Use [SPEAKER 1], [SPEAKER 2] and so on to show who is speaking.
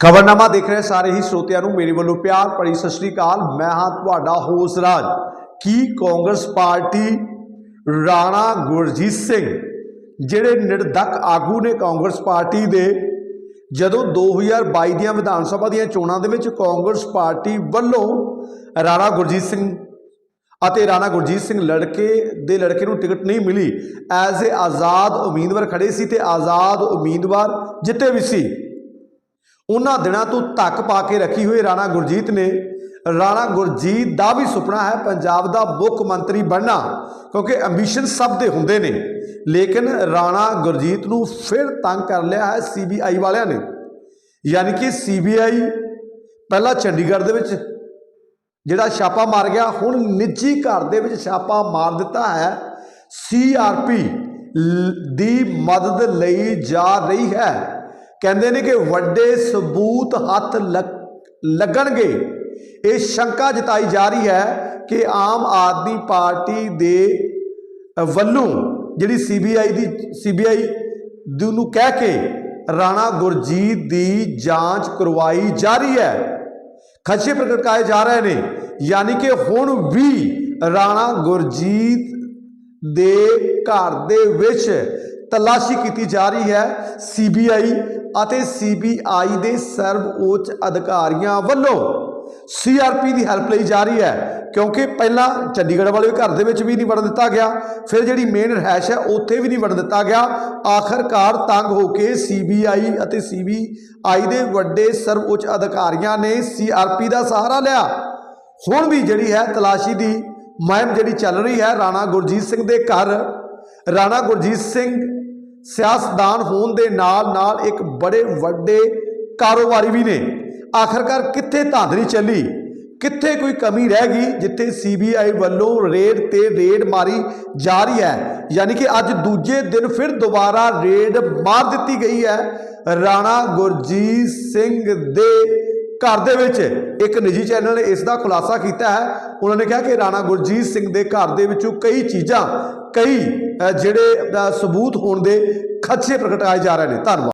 [SPEAKER 1] ਖਬਰਨਾਮਾ ਦੇਖ ਰਹੇ ਸਾਰੇ ਹੀ ਸਰੋਤਿਆਂ ਨੂੰ ਮੇਰੇ ਵੱਲੋਂ ਪਿਆਰ ਭਰੀ ਸਤਿ ਸ੍ਰੀ ਅਕਾਲ। ਮੈਂ ਹਾਂ ਤੁਹਾਡਾ ਹੋਸ ਰਾਜ। ਕੀ ਕਾਂਗਰਸ ਪਾਰਟੀ ਰਾਣਾ ਗੁਰਜੀਤ ਸਿੰਘ, ਜਿਹੜੇ ਨਿਰਦਕ ਆਗੂ ਨੇ ਕਾਂਗਰਸ ਪਾਰਟੀ ਦੇ, ਜਦੋਂ 2022 ਦੀਆਂ ਵਿਧਾਨ ਸਭਾ ਦੀਆਂ ਚੋਣਾਂ ਦੇ ਵਿੱਚ ਕਾਂਗਰਸ ਪਾਰਟੀ ਵੱਲੋਂ ਰਾਣਾ ਗੁਰਜੀਤ ਸਿੰਘ ਅਤੇ ਰਾਣਾ ਗੁਰਜੀਤ ਸਿੰਘ ਲੜਕੇ ਦੇ ਲੜਕੇ ਨੂੰ ਟਿਕਟ ਨਹੀਂ ਮਿਲੀ, ਐਜ਼ ਏ ਆਜ਼ਾਦ ਉਮੀਦਵਾਰ ਖੜੇ ਸੀ ਤੇ ਆਜ਼ਾਦ ਉਮੀਦਵਾਰ ਜਿੱਤੇ ਵੀ ਸੀ। ਉਹਨਾਂ ਦਿਨਾਂ ਤੋਂ ਧੱਕ ਪਾ ਕੇ ਰੱਖੀ ਹੋਈ ਰਾਣਾ ਗੁਰਜੀਤ ਨੇ, ਰਾਣਾ ਗੁਰਜੀਤ ਦਾ ਵੀ ਸੁਪਨਾ ਹੈ ਪੰਜਾਬ ਦਾ ਮੁੱਖ ਮੰਤਰੀ ਬਣਨਾ, ਕਿਉਂਕਿ ਐਂਬੀਸ਼ਨ ਸਭ ਦੇ ਹੁੰਦੇ ਨੇ। ਲੇਕਿਨ ਰਾਣਾ ਗੁਰਜੀਤ ਨੂੰ ਫਿਰ ਤੰਗ ਕਰ ਲਿਆ ਹੈ ਸੀਬੀਆਈ ਵਾਲਿਆਂ ਨੇ। ਯਾਨੀ ਕਿ ਸੀਬੀਆਈ ਪਹਿਲਾਂ ਚੰਡੀਗੜ੍ਹ ਦੇ ਵਿੱਚ, ਜਿਹੜਾ ਛਾਪਾ ਮਾਰ ਗਿਆ, ਹੁਣ ਨਿੱਜੀ ਘਰ ਦੇ ਵਿੱਚ ਛਾਪਾ ਮਾਰ ਦਿੱਤਾ ਹੈ। ਸੀਆਰਪੀ ਦੀ ਮਦਦ ਲਈ ਜਾ ਰਹੀ ਹੈ। ਕਹਿੰਦੇ ਨੇ ਕਿ ਵੱਡੇ ਸਬੂਤ ਹੱਥ ਲੱਗ- ਲੱਗਣਗੇ। ਇਹ ਸ਼ੰਕਾ ਜਤਾਈ ਜਾ ਰਹੀ ਹੈ ਕਿ ਆਮ ਆਦਮੀ ਪਾਰਟੀ ਦੇ ਵੱਲੋਂ ਜਿਹੜੀ ਸੀਬੀਆਈ ਦੀ, ਸੀਬੀਆਈ ਨੂੰ ਕਹਿ ਕੇ ਰਾਣਾ ਗੁਰਜੀਤ ਦੀ ਜਾਂਚ ਕਰਵਾਈ ਜਾ ਰਹੀ ਹੈ। ਖਦਸ਼ੇ ਪ੍ਰਗਟਾਏ ਜਾ ਰਹੇ ਨੇ। ਯਾਨੀ ਕਿ ਹੁਣ ਵੀ ਰਾਣਾ ਗੁਰਜੀਤ ਦੇ ਘਰ ਦੇ ਵਿੱਚ ਤਲਾਸ਼ੀ ਕੀਤੀ ਜਾ ਰਹੀ ਹੈ। ਸੀਬੀਆਈ ਅਤੇ ਸੀਬੀਆਈ ਦੇ ਸਰਵਉੱਚ ਅਧਿਕਾਰੀਆਂ ਵੱਲੋਂ ਸੀਆਰਪੀ ਦੀ ਹੈਲਪ ਲਈ ਜਾ ਰਹੀ ਹੈ, ਕਿਉਂਕਿ ਪਹਿਲਾਂ ਚੰਡੀਗੜ੍ਹ ਵਾਲੇ ਘਰ ਦੇ ਵਿੱਚ ਵੀ ਨਹੀਂ ਵੜਨ ਦਿੱਤਾ ਗਿਆ, ਫਿਰ ਜਿਹੜੀ ਮੇਨ ਰਹਿਸ਼ ਹੈ ਉੱਥੇ ਵੀ ਨਹੀਂ ਵੜਨ ਦਿੱਤਾ ਗਿਆ। ਆਖਰਕਾਰ ਤੰਗ ਹੋ ਕੇ ਸੀਬੀਆਈ ਅਤੇ ਸੀਬੀਆਈ ਦੇ ਵੱਡੇ ਸਰਵਉੱਚ ਅਧਿਕਾਰੀਆਂ ਨੇ ਸੀਆਰਪੀ ਦਾ ਸਹਾਰਾ ਲਿਆ। ਹੁਣ ਵੀ ਜਿਹੜੀ ਹੈ ਤਲਾਸ਼ੀ ਦੀ ਮੁਹਿੰਮ ਜਿਹੜੀ ਚੱਲ ਰਹੀ ਹੈ, ਰਾਣਾ ਗੁਰਜੀਤ ਸਿੰਘ ਦੇ ਘਰ। ਰਾਣਾ ਗੁਰਜੀਤ ਸਿੰਘ ਸਿਆਸਤਦਾਨ ਹੋਣ ਦੇ ਨਾਲ ਨਾਲ ਇੱਕ ਬੜੇ ਵੱਡੇ ਕਾਰੋਬਾਰੀ ਵੀ ਨੇ। ਆਖਰਕਾਰ ਕਿੱਥੇ ਧਾਂਦਲੀ ਚੱਲੀ? ਕਿੱਥੇ ਕੋਈ ਕਮੀ ਰਹਿ ਗਈ ਜਿੱਥੇ ਸੀਬੀਆਈ ਵੱਲੋਂ ਰੇਡ ਤੇ ਰੇਡ ਮਾਰੀ ਜਾ ਰਹੀ ਹੈ? ਯਾਨੀ ਕਿ ਅੱਜ ਦੂਜੇ ਦਿਨ ਫਿਰ ਦੁਬਾਰਾ ਰੇਡ ਮਾਰ ਦਿੱਤੀ ਗਈ ਹੈ ਰਾਣਾ ਗੁਰਜੀਤ ਸਿੰਘ ਦੇ ਘਰ ਦੇ ਵਿੱਚ ਇੱਕ ਨਿੱਜੀ ਚੈਨਲ ਨੇ ਇਸ ਦਾ ਖੁਲਾਸਾ ਕੀਤਾ ਹੈ। ਉਹਨਾਂ ਨੇ ਕਿਹਾ ਕਿ ਰਾਣਾ ਗੁਰਜੀਤ ਸਿੰਘ ਦੇ ਘਰ ਦੇ ਵਿੱਚੋਂ ਕਈ ਚੀਜ਼ਾਂ, ਕਈ ਜਿਹੜੇ ਸਬੂਤ ਹੋਣ ਦੇ ਖਦਸ਼ੇ ਪ੍ਰਗਟਾਏ ਜਾ ਰਹੇ ਨੇ। ਧੰਨਵਾਦ।